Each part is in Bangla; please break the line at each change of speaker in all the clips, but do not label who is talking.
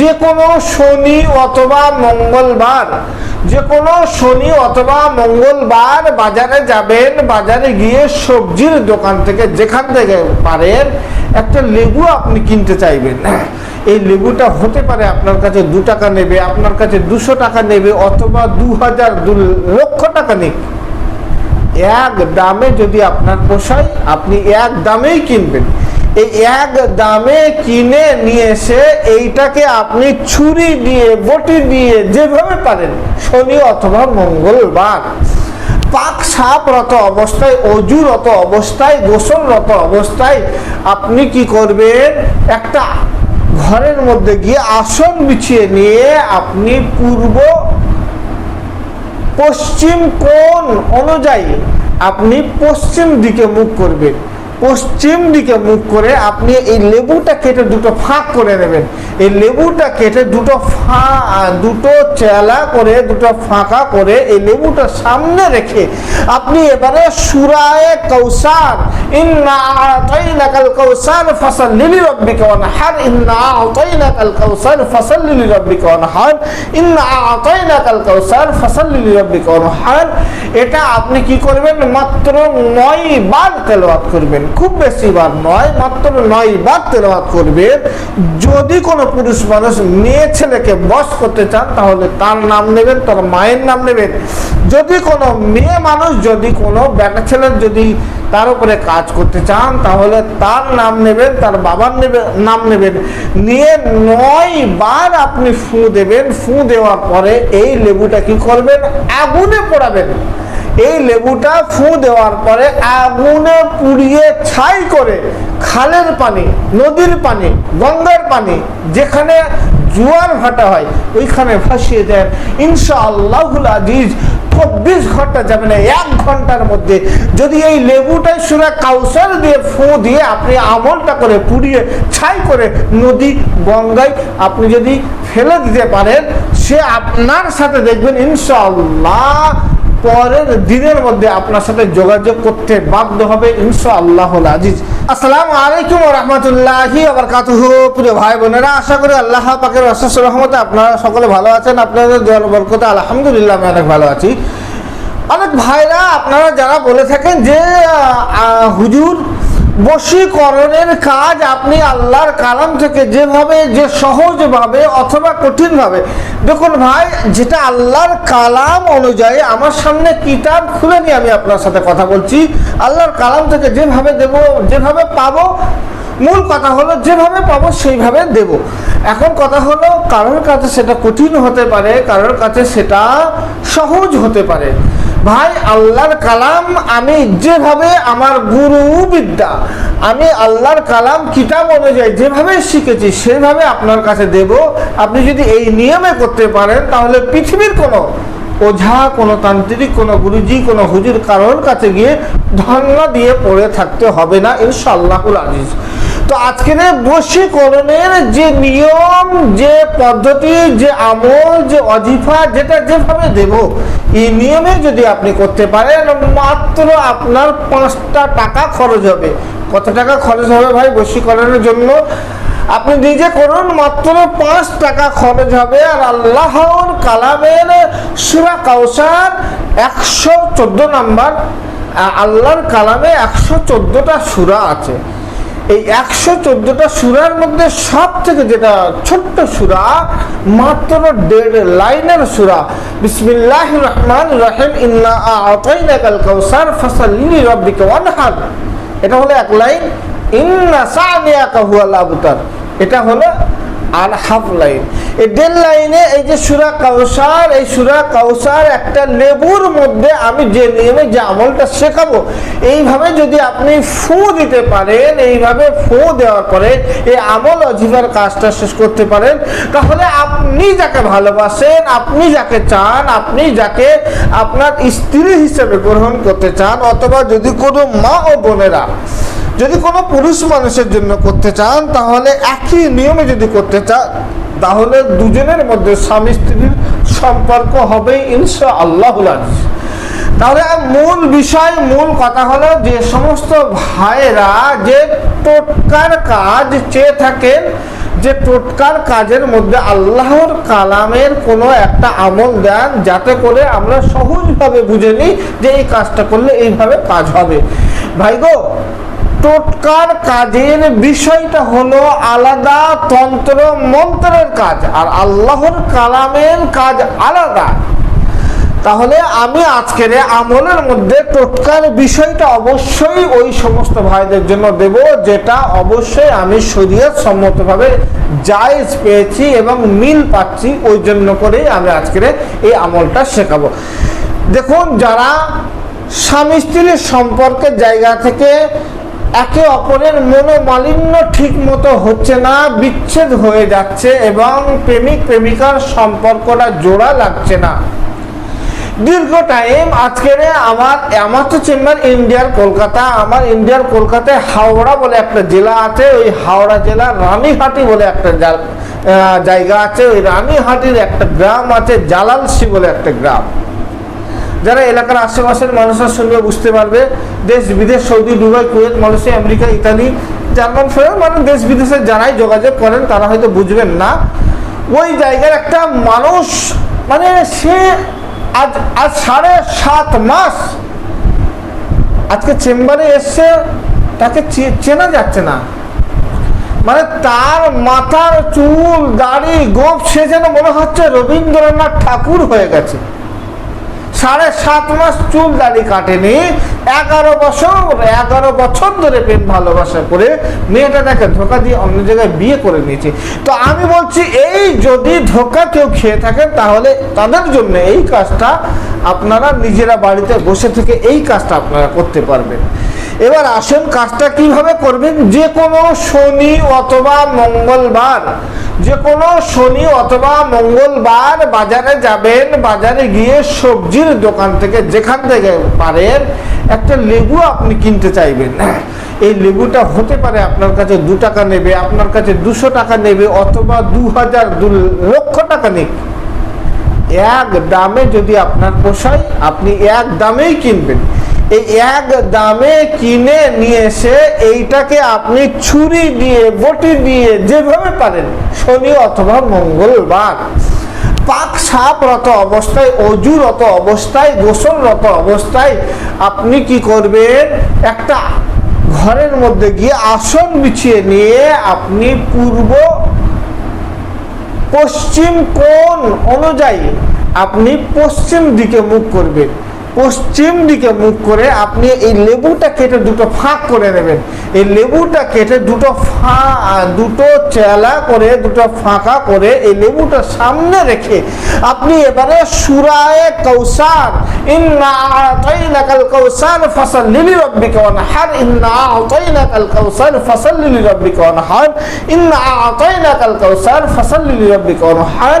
যে কোনো শনি অথবা মঙ্গলবার, যে কোনো শনি অথবা মঙ্গলবার বাজারে যাবেন, বাজারে গিয়ে সবজির দোকান থেকে যেখান থেকে পারেন, একটা লেবু আপনি কিনতে চাইবেন। এই লেবুটা হতে পারে আপনার কাছে দু টাকা নেবে, আপনার কাছে দুশো টাকা নেবে অথবা দু হাজার দু লক্ষ টাকা নেবে। এক দামে যদি আপনার পোষায়, আপনি এক দামেই কিনবেন। এক দামে কিনে নিয়ে এসে এইটাকে আপনি ছুরি দিয়ে, বটি দিয়ে যেভাবে পারেন, শনি অথবা মঙ্গলবার। পাক সাপরত অবস্থায়, অজুরত অবস্থায়, গোসলরত অবস্থায় আপনি কি করবেন? একটা ঘরের মধ্যে গিয়ে আসন বিছিয়ে নিয়ে আপনি পূর্ব পশ্চিম কোণ অনুযায়ী আপনি পশ্চিম দিকে মুখ করবেন। পশ্চিম দিকে মুখ করে আপনি এই লেবুটা কেটে দুটো ফাঁক করে নেবেন এই লেবুটা কেটে দুটো ফা দুটো চেলা করে, দুটো ফাঁকা করে এই লেবুটা সামনে রেখে আপনি এবারে সুরায় কৌসার লিরাব্বিকা ওয়ানহার ইন্না আতাইনাকাল কৌসার ফাসাল্লি লিরাব্বিকা ওয়ানহার এটা আপনি কি করবেন? মাত্র নয় বার তেলাওয়াত করবেন। খুব বেশি বার নয়, মাত্র নয় বার তেলাওয়াত করবেন। যদি কোনো পুরুষ মানুষ মেয়ে ছেলেকে বস করতে চান, তাহলে তার নাম নেবেন, তার মায়ের নাম নেবেন। যদি কোনো মেয়ে মানুষ, যদি কোনো বেটা ছেলের যদি তার উপরে কাজ করতে চান, তাহলে তার নাম নেবেন, তার বাবার নেবে নাম নেবেন। নিয়ে নয় বার আপনি ফু দেবেন। ফু দেওয়ার পরে এই লেবুটা কি করবেন? আগুনে পোড়াবেন। এই লেবুটা ফু দেওয়ার পরে আগুনে পুড়িয়ে ছাই করে খালের পানি, নদীর পানি, গঙ্গার পানি যেখানে জোয়ার ভাটা হয়, ওইখানে ভাসিয়ে দেন। ইনশাআল্লাহুল আজিজ চব্বিশ ঘণ্টা যাবে না, এক ঘণ্টার মধ্যে। যদি এই লেবুটাই সুরা কাউসার দিয়ে ফু দিয়ে আপনি আমলটা করে পুড়িয়ে ছাই করে নদী, গঙ্গায় আপনি যদি ফেলে দিতে পারেন, সে আপনার সাথে দেখবেন ইনশাআল্লাহ পরের দিনের মধ্যে আপনার সাথে যোগাযোগ করতে বাধ্য হবে ইনশা আল্লাহ আজিজ। আসসালামু আলাইকুম রহমতুল্লাহি আবরকাতুহ প্রিয় ভাই বোনেরা, আশা করি আল্লাহ পাকের অশেষ রহমতে আপনারা সকলে ভালো আছেন, আপনাদের দোয়ার বরকতে আলহামদুলিল্লাহ আমি অনেক ভালো আছি। অনেক ভাইরা, আপনারা যারা বলে থাকেন যে হুজুর বশীকরণের কাজ আপনি আল্লাহর কালাম থেকে যেভাবে, যে সহজভাবে অথবা কঠিনভাবে। দেখুন ভাই, যেটা আল্লাহর কালাম অনুযায়ী, আমার সামনে কিতাব খুলে নিয়ে আমি আপনার সাথে কথা বলছি। আল্লাহর কালাম থেকে যেভাবে দেব, যেভাবে পাবো, মূল কথা হলো যেভাবে পাবো, সেইভাবে দেব। এখন কথা হলো, কারোর কাছে সেটা কঠিন হতে পারে, কারোর কাছে সেটা সহজ হতে পারে। ভাই, আল্লাহর কালাম আমি যেভাবে আমার গুরু বিদ্যা, আমি আল্লাহর কালাম কিতাব অনুযায়ী যেভাবে শিখেছি, সেভাবে আপনার কাছে দেব। আপনি যদি এই নিয়মে করতে পারেন, তাহলে পৃথিবীর কোনো ওঝা, কোনো তান্ত্রিক, কোনো গুরুজি, কোনো হুজুর কারোর কাছে গিয়ে ধর্ণা দিয়ে পড়ে থাকতে হবে না, ইনশাআল্লাহুল আজিজ। তো আজকের বশীকরণের যে নিয়ম, যে পদ্ধতি, যে আমল, যে অজিফা, যেটা যেভাবে দেব, এই নিয়মে যদি আপনি করতে পারেন, মাত্র আপনার পাঁচটা টাকা খরচ হবে। কত টাকা খরচ হবে ভাই বশীকরণের জন্য? আপনি নিজে করুন, মাত্র পাঁচ টাকা খরচ হবে, আর আল্লাহর কালামের সুরা কাউসার একশো চোদ্দ নাম্বার আল্লাহর কালামে একশো চোদ্দোটা সুরা আছে। এই একশো চোদ্দটা সুরার মধ্যে সব থেকে যেটা ছোট্ট সুরা, মাত্র দেড় লাইনের সুরা। বিসমিল্লাহ রহমান রহিম, ইন্না আতাইনাকাল কাউসার ফাসাল্লি রাব্বিকা ওয়ানহার। এটা হলো এক লাইন, ইন্না সানিয়াকা হুয়াল আবতার। এটা হলো আর হাফ লাইন। এই দেড় লাইনে এই যে সুরা কাউসার এই সুরা কাউসার একটা লেবুর মধ্যে আমি যে নিয়মে যে আমলটা শেখাবো, এইভাবে যদি আপনি ফু দিতে পারেন, এইভাবে ফু দেওয়ার পরে এই আমল অজিফার কাজটা শেষ করতে পারেন, তাহলে আপনি যাকে ভালোবাসেন, আপনি যাকে চান, আপনি যাকে আপনার স্ত্রী হিসেবে গ্রহণ করতে চান, অথবা যদি কোনো মা ও বোনেরা যদি কোনো পুরুষ মানুষের জন্য করতে চান, তাহলে একই নিয়মে যদি করতে চান, তাহলে দুজনের মধ্যে স্বামী স্ত্রীর সম্পর্ক হবে ইনশা আল্লাহুল আজিজ। তাহলে মূল বিষয়, মূল কথা হলো যে সমস্ত ভাইয়েরা যে টোটকার কাজ চেয়ে থাকেন, যে টোটকার কাজের মধ্যে আল্লাহর কালামের কোনো একটা আমল দেন, যাতে করে আমরা সহজভাবে বুঝে নিই যে এই কাজটা করলে এইভাবে কাজ হবে। ভাই গো টোটকার কাজের বিষয়টা হলো আলাদা তন্ত্র, মন্ত্রের কাজ, আর আল্লাহর কালামের কাজ আলাদা। তাহলে আমি আজকের আমলের মধ্যে টোটকার বিষয়টা অবশ্যই ওই সমস্ত ভাইদের জন্য দেব, যেটা অবশ্যই আমি শরীয়ত সম্মতভাবে জায়জ পেয়েছি এবং মিল পাচ্ছি, ওই জন্য করেই আমি আজকের এই আমলটা শেখাবো। দেখুন, যারা স্বামী স্ত্রীর সম্পর্কের জায়গা থেকে একে অপরের মনোমালিন্য ঠিক মতো হচ্ছে না, বিচ্ছেদ হয়ে যাচ্ছে এবং প্রেমিক প্রেমিকার সম্পর্কটা জোড়া লাগছে না। দীর্ঘ টাইম আজকের আমার আমার তো চেম্বার ইন্ডিয়ার কলকাতা, আমার ইন্ডিয়ার কলকাতায় হাওড়া বলে একটা জেলা আছে, ওই হাওড়া জেলার রানীহাটি বলে একটা জায়গা আছে, ওই রানীহাটির একটা গ্রাম আছে, জালালসি বলে একটা গ্রাম। যারা এলাকার আশেপাশের মানুষের সঙ্গে বুঝতে পারবে, দেশ বিদেশ, Saudi, Dubai, Kuwait, Malaysia, America, Italy German ফেরত মানে দেশ বিদেশে যারাই যোগাযোগ করেন, তারা হয়তো বুঝবেন না। ওই জায়গার একটা মানুষ মানে সে আজ আজ সাড়ে সাত মাস আজকে চেম্বারে এসছে তাকে চেনা যাচ্ছে না। মানে তার মাথার চুল, দাড়ি, গোপ, সে যেন মনে হচ্ছে রবীন্দ্রনাথ ঠাকুর হয়ে গেছে। সাড়ে সাত মাস চুল দাড়ি কাটেনি। এগারো বছর এগারো বছর ধরে প্রেম ভালোবাসা করে মেয়েটা তাকে ধোকা দিয়ে অন্য জায়গায় বিয়ে করে নিয়েছে। তো আমি বলছি, এই যদি ধোকা কেউ খেয়ে থাকেন তাহলে তাদের জন্য এই কাজটা আপনারা নিজেরা বাড়িতে বসে থেকে এই কাজটা আপনারা করতে পারবেন। এবার আসেন, কাজটা কীভাবে করবেন? যে কোনো শনি অথবা মঙ্গলবার যে কোনো শনি অথবা মঙ্গলবার বাজারে যাবেন, বাজারে গিয়ে সবজির দোকান থেকে যেখান থেকে পারেন, একটা লেবু আপনি কিনতে চাইবেন। এই লেবুটা হতে পারে আপনার কাছে দু টাকা নেবে, আপনার কাছে দুশো টাকা নেবে অথবা দু হাজার, দু লক্ষ টাকা নেবে। এক দামে যদি আপনার পোষায়, আপনি এক দামেই কিনবেন। এক দামে কিনে নিয়ে এসে এইটাকে আপনি ছুরি দিয়ে, বটি দিয়ে যেভাবে পারেন, শনি অথবা মঙ্গলবার। পাক সাপরত অবস্থায়, অজুরত অবস্থায়, গোসলরত অবস্থায় আপনি কি করবেন? একটা ঘরের মধ্যে গিয়ে আসন বিছিয়ে নিয়ে আপনি পূর্ব পশ্চিম কোণ অনুযায়ী আপনি পশ্চিম দিকে মুখ করবেন। পশ্চিম দিকে মুখ করে আপনি এই লেবুটা কেটে দুটো ফাঁক করে নেবেন এই লেবুটা কেটে দুটো ফা দুটো চেলা করে, দুটো ফাঁকা করে এই লেবুটা সামনে রেখে আপনি এবারে সুরায় কৌসার ফাসাল্লি লিরাব্বিকা ওয়ানহার। ইন্না আতাইনাকাল কৌসার ফাসাল্লি লিরাব্বিকা ওয়ানহার।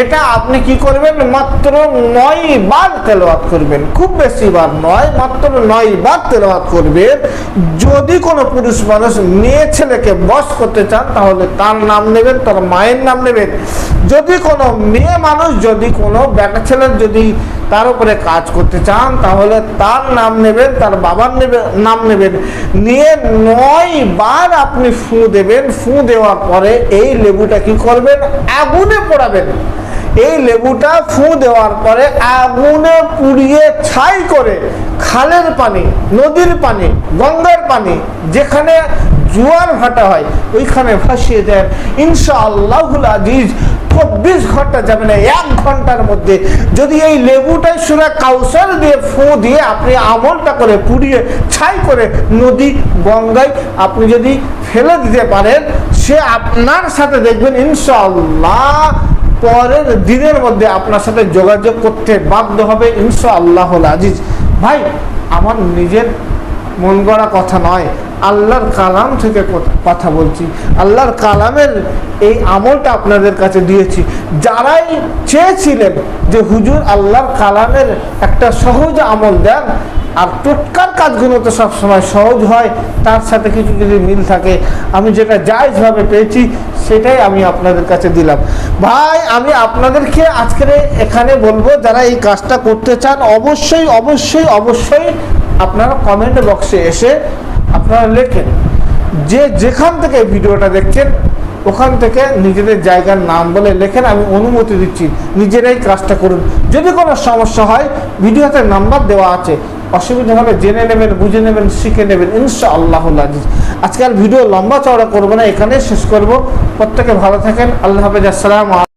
এটা আপনি কি করবেন? মাত্র নয় বার তেলাওয়াত করবেন। খুব বেশি বার নয়, মাত্র নয় বার তেলাওয়াত করবে। যদি কোনো পুরুষ মানুষ মেয়ে ছেলেকে বস করতে চান, তাহলে তার নাম নেবেন, তার মায়ের নাম নেবেন। যদি কোনো মেয়ে মানুষ, যদি কোনো বেটা ছেলের যদি তার উপরে কাজ করতে চান, তাহলে তার নাম নেবেন, তার বাবার নেবে, নাম নেবেন। নিয়ে নয় বার আপনি ফু দেবেন। ফু দেওয়ার পরে এই লেবুটা কি করবেন? আগুনে পোড়াবেন। এই লেবুটা ফু দেওয়ার পরে আগুনে পুড়িয়ে ছাই করে খালের পানি, নদীর পানি, গঙ্গার পানি যেখানে জোয়ার ভাটা হয়, ওইখানে ভাসিয়ে দেন। ইনশাআল্লাহুল আজিজ চব্বিশ ঘণ্টা যাবে না, এক ঘণ্টার মধ্যে। যদি এই লেবুটাই সুরা কাউসার দিয়ে ফু দিয়ে আপনি আমলটা করে পুড়িয়ে ছাই করে নদী, গঙ্গায় আপনি যদি ফেলে দিতে পারেন, সে আপনার সাথে দেখবেন ইনশাআল্লাহ পরের দিনের মধ্যে আপনার সাথে যোগাযোগ করতে বাধ্য হবে ইনশা আল্লাহ আজিজ। ভাই, আমার নিজের মন গড়া কথা নয়, আল্লাহর কালাম থেকে কথা- বলছি। আল্লাহর কালামের এই আমলটা আপনাদের কাছে দিয়েছি। যারাই চেয়েছিলেন যে হুজুর আল্লাহর কালামের একটা সহজ আমল দেন আর টোটকার কাজগুলো তো সবসময় সহজ হয়, তার সাথে কিছু যদি মিল থাকে, আমি যেটা জায়জভাবে পেয়েছি, সেটাই আমি আপনাদের কাছে দিলাম। ভাই, আমি আপনাদেরকে আজকের এখানে বলব, যারা এই কাজটা করতে চান, অবশ্যই অবশ্যই অবশ্যই আপনারা কমেন্ট বক্সে এসে আপনারা লেখেন। যে যেখান থেকে ভিডিওটা দেখছেন, ওখান থেকে নিজেদের জায়গার নাম বলে লেখেন, আমি অনুমতি দিচ্ছি, নিজেরাই কাজটা করুন। যদি কোনো সমস্যা হয়, ভিডিওতে নাম্বার দেওয়া আছে অসুবিধা হবে জেনে নেবেন, বুঝে নেবেন, শিখে নেবেন ইনশা আল্লাহ আজকাল আজকে ভিডিও লম্বা চওড়া করব না এখানে শেষ করব। প্রত্যেকে ভালো থাকেন, আল্লাহ হাফেজ, আসসালাম